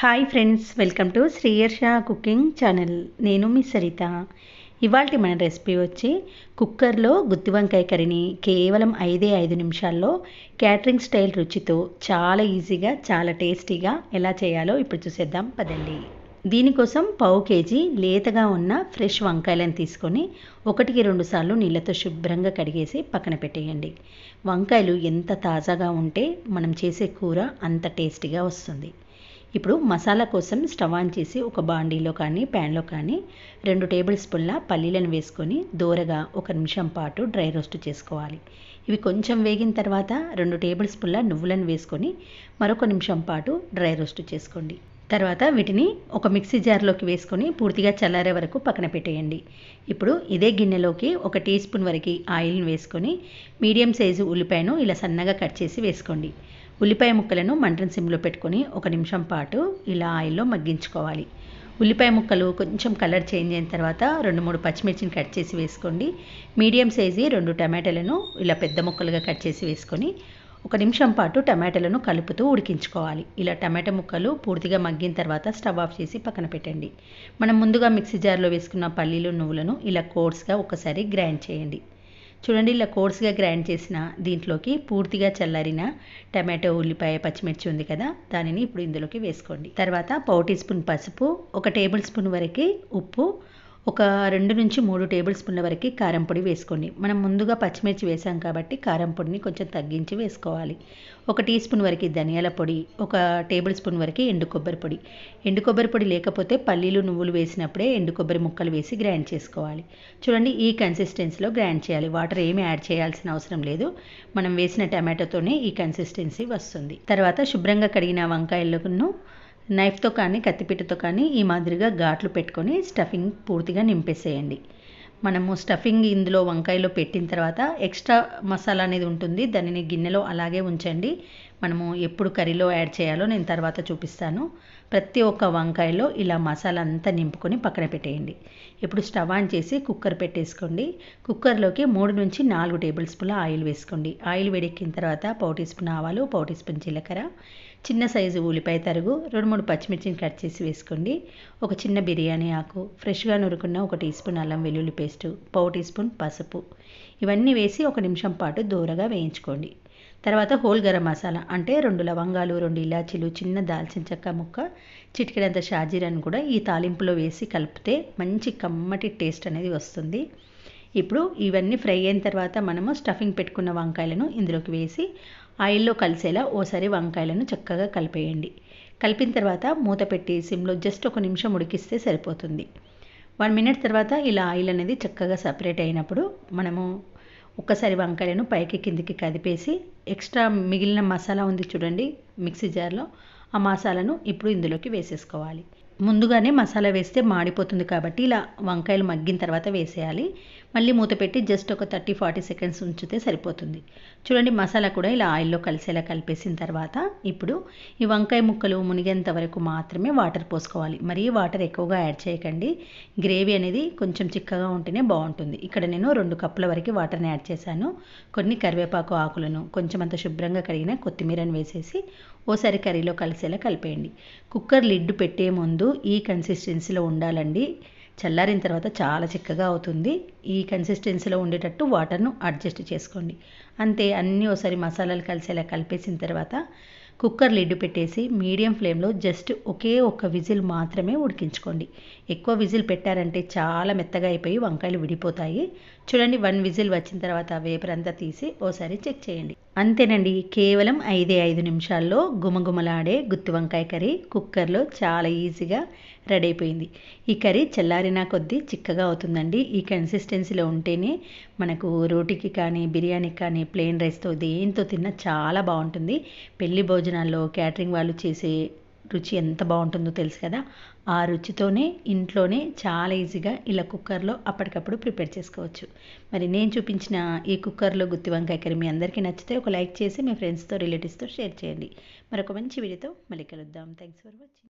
Hi friends welcome to Sriyarsha cooking channel నేను మీ సరిత. ఇవాళ మన రెసిపీ వచ్చి కుక్కర్లో గుత్తి వంకాయ కర్రీని కేవలం ఐదే ఐదు నిమిషాల్లో క్యాటరింగ్ స్టైల్ రుచితో చాలా ఈజీగా చాలా టేస్టీగా ఎలా చేయాలో ఇప్పుడు చూసేద్దాం పదండి. దీనికోసం పావు కేజీ లేతగా ఉన్న ఫ్రెష్ వంకాయలను తీసుకొని ఒకటికి రెండు సార్లు నీళ్ళతో శుభ్రంగా కడిగేసి పక్కన పెట్టేయండి. వంకాయలు ఎంత తాజాగా ఉంటే మనం చేసే కూర అంత టేస్టీగా వస్తుంది. ఇప్పుడు మసాలా కోసం స్టవ్ ఆన్ చేసి ఒక బాండీలో కానీ ప్యాన్లో కానీ రెండు టేబుల్ స్పూన్ల పల్లీలను వేసుకొని దూరగా ఒక నిమిషం పాటు డ్రై రోస్ట్ చేసుకోవాలి. ఇవి కొంచెం వేగిన తర్వాత రెండు టేబుల్ స్పూన్ల నువ్వులను వేసుకొని మరొక నిమిషం పాటు డ్రై రోస్ట్ చేసుకోండి. తర్వాత వీటిని ఒక మిక్సీ జార్లోకి వేసుకొని పూర్తిగా చల్లారే వరకు పక్కన పెట్టేయండి. ఇప్పుడు ఇదే గిన్నెలోకి ఒక టీ స్పూన్ వరకు ఆయిల్ని వేసుకొని మీడియం సైజు ఉల్లిపాయను ఇలా సన్నగా కట్ చేసి వేసుకోండి. ఉల్లిపాయ ముక్కలను మంటను సిమ్లో పెట్టుకొని ఒక నిమిషం పాటు ఇలా ఆయిల్లో మగ్గించుకోవాలి. ఉల్లిపాయ ముక్కలు కొంచెం కలర్ చేంజ్ అయిన తర్వాత రెండు మూడు పచ్చిమిర్చిని కట్ చేసి వేసుకోండి. మీడియం సైజు రెండు టమాటాలను ఇలా పెద్ద ముక్కలుగా కట్ చేసి వేసుకొని ఒక నిమిషం పాటు టమాటాలను కలుపుతూ ఉడికించుకోవాలి. ఇలా టమాటా ముక్కలు పూర్తిగా మగ్గిన తర్వాత స్టవ్ ఆఫ్ చేసి పక్కన పెట్టండి. మనం ముందుగా మిక్సీ జార్లో వేసుకున్న పల్లీలు నువ్వులను ఇలా కోర్స్గా ఒకసారి గ్రైండ్ చేయండి. చూడండి ఇలా కోర్స్గా గ్రైండ్ చేసిన దీంట్లోకి పూర్తిగా చల్లారిన టమాటో ఉల్లిపాయ పచ్చిమిర్చి ఉంది కదా దానిని ఇప్పుడు ఇందులోకి వేసుకోండి. తర్వాత పావు టీ స్పూన్ పసుపు ఒక టేబుల్ స్పూన్ వరకు ఉప్పు ఒక రెండు నుంచి మూడు టేబుల్ స్పూన్ల వరకు కారం పొడి వేసుకోండి. మనం ముందుగా పచ్చిమిర్చి వేసాం కాబట్టి కారం పొడిని కొంచెం తగ్గించి వేసుకోవాలి. ఒక టీ స్పూన్ వరకు ధనియాల పొడి ఒక టేబుల్ స్పూన్ వరకు ఎండు కొబ్బరి పొడి. ఎండు కొబ్బరి పొడి లేకపోతే పల్లీలు నువ్వులు వేసినప్పుడే ఎండు కొబ్బరి ముక్కలు వేసి గ్రైండ్ చేసుకోవాలి. చూడండి ఈ కన్సిస్టెన్సీలో గ్రైండ్ చేయాలి. వాటర్ ఏమి యాడ్ చేయాల్సిన అవసరం లేదు. మనం వేసిన టమాటోతోనే ఈ కన్సిస్టెన్సీ వస్తుంది. తర్వాత శుభ్రంగా కడిగిన వంకాయలను నైఫ్తో కానీ కత్తిపీటతో కానీ ఈ మాదిరిగా ఘాట్లు పెట్టుకొని స్టఫింగ్ పూర్తిగా నింపేసేయండి. మనము స్టఫింగ్ ఇందులో వంకాయలో పెట్టిన తర్వాత ఎక్స్ట్రా మసాలా అనేది ఉంటుంది దానిని గిన్నెలో అలాగే ఉంచండి. మనము ఎప్పుడు కర్రీలో యాడ్ చేయాలో నేను తర్వాత చూపిస్తాను. ప్రతి ఒక్క వంకాయలో ఇలా మసాలా అంతా నింపుకొని పక్కన పెట్టేయండి. ఇప్పుడు స్టవ్ ఆన్ చేసి కుక్కర్ పెట్టేసుకోండి. కుక్కర్లోకి మూడు నుంచి నాలుగు టేబుల్ స్పూన్ల ఆయిల్ వేసుకోండి. ఆయిల్ వేడెక్కిన తర్వాత పావు టీ స్పూన్ ఆవాలు పావు టీ స్పూన్ జీలకర్ర చిన్న సైజు ఉల్లిపాయ తరుగు రెండు మూడు పచ్చిమిర్చిని కట్ చేసి వేసుకోండి. ఒక చిన్న బిర్యానీ ఆకు ఫ్రెష్గా నురుకున్న ఒక టీ స్పూన్ అల్లం వెల్లుల్లి పేస్టు పావు టీ స్పూన్ పసుపు. ఇవన్నీ వేసి ఒక నిమిషం పాటు దూరగా వేయించుకోండి. తర్వాత హోల్ గరం మసాలా అంటే రెండు లవంగాలు రెండు ఇలాచీలు చిన్న దాల్చిన చెక్క ముక్క చిటికెడంత షాజీరాన్ని కూడా ఈ తాలింపులో వేసి కలిపితే మంచి కమ్మటి టేస్ట్ అనేది వస్తుంది. ఇప్పుడు ఇవన్నీ ఫ్రై అయిన తర్వాత మనము స్టఫింగ్ పెట్టుకున్న వంకాయలను ఇందులోకి వేసి ఆయిల్లో కలిసేలా ఓసారి వంకాయలను చక్కగా కలిపేయండి. కలిపిన తర్వాత మూత పెట్టి సిమ్లో జస్ట్ ఒక నిమిషం ఉడికిస్తే సరిపోతుంది. వన్ మినిట్ తర్వాత ఇలా ఆయిల్ అనేది చక్కగా సపరేట్ అయినప్పుడు మనము ఒక్కసారి వంకాయలను పైకి కిందికి కదిపేసి ఎక్స్ట్రా మిగిలిన మసాలా ఉంది చూడండి మిక్సీ జార్లో ఆ మసాలాను ఇప్పుడు ఇందులోకి వేసేసుకోవాలి. ముందుగానే మసాలా వేస్తే మాడిపోతుంది కాబట్టి ఇలా వంకాయలు మగ్గిన తర్వాత వేసేయాలి. మళ్ళీ మూత పెట్టి జస్ట్ ఒక థర్టీ ఫార్టీ సెకండ్స్ ఉంచితే సరిపోతుంది. చూడండి మసాలా కూడా ఇలా ఆయిల్లో కలిసేలా కలిపేసిన తర్వాత ఇప్పుడు ఈ వంకాయ ముక్కలు మునిగేంత వరకు మాత్రమే వాటర్ పోసుకోవాలి. మరీ వాటర్ ఎక్కువగా యాడ్ చేయకండి. గ్రేవీ అనేది కొంచెం చిక్కగా ఉంటేనే బాగుంటుంది. ఇక్కడ నేను రెండు కప్పుల వరకు వాటర్ని యాడ్ చేశాను. కొన్ని కరివేపాకు ఆకులను కొంచెం అంత శుభ్రంగా కడిగిన కొత్తిమీరని వేసేసి ఓసారి కర్రీలో కలిసేలా కలిపేయండి. కుక్కర్ లిడ్ పెట్టే ముందు ఈ కన్సిస్టెన్సీలో ఉండాలండి. చల్లారిన తర్వాత చాలా చిక్కగా అవుతుంది. ఈ కన్సిస్టెన్సీలో ఉండేటట్టు వాటర్ను అడ్జస్ట్ చేసుకోండి. అంతే అన్నీ ఒకసారి మసాలాలు కలిసేలా కలిపేసిన తర్వాత కుక్కర్ లిడ్ పెట్టేసి మీడియం ఫ్లేమ్లో జస్ట్ ఒకే ఒక్క విజిల్ మాత్రమే ఉడికించుకోండి. ఎక్కువ విజిల్ పెట్టారంటే చాలా మెత్తగా అయిపోయి వంకాయలు విడిపోతాయి. చూడండి వన్ విజిల్ వచ్చిన తర్వాత వేపరంతా తీసి ఓసారి చెక్ చేయండి. అంతేనండి కేవలం ఐదే ఐదు నిమిషాల్లో గుమగుమలాడే గుత్తి వంకాయ కర్రీ కుక్కర్లో చాలా ఈజీగా రెడీ అయిపోయింది. ఈ కర్రీ చల్లారినా కొద్దీ చిక్కగా అవుతుందండి. ఈ కన్సిస్టెన్సీలో ఉంటేనే మనకు రోటీకి కానీ బిర్యానీకి కానీ ప్లెయిన్ రైస్తో దేంతో తిన్నా చాలా బాగుంటుంది. పెళ్ళి భోజనం భోజనాల్లో క్యాటరింగ్ వాళ్ళు చేసే రుచి ఎంత బాగుంటుందో తెలుసు కదా. ఆ రుచితోనే ఇంట్లోనే చాలా ఈజీగా ఇలా కుక్కర్లో అప్పటికప్పుడు ప్రిపేర్ చేసుకోవచ్చు. మరి నేను చూపించిన ఈ కుక్కర్లో గుత్తి వంకాయ కర్రీ మీ అందరికీ నచ్చితే ఒక లైక్ చేసి మీ ఫ్రెండ్స్తో రిలేటివ్స్తో షేర్ చేయండి. మరొక మంచి వీడియోతో మళ్ళీ కలుద్దాం. Thanks for watching.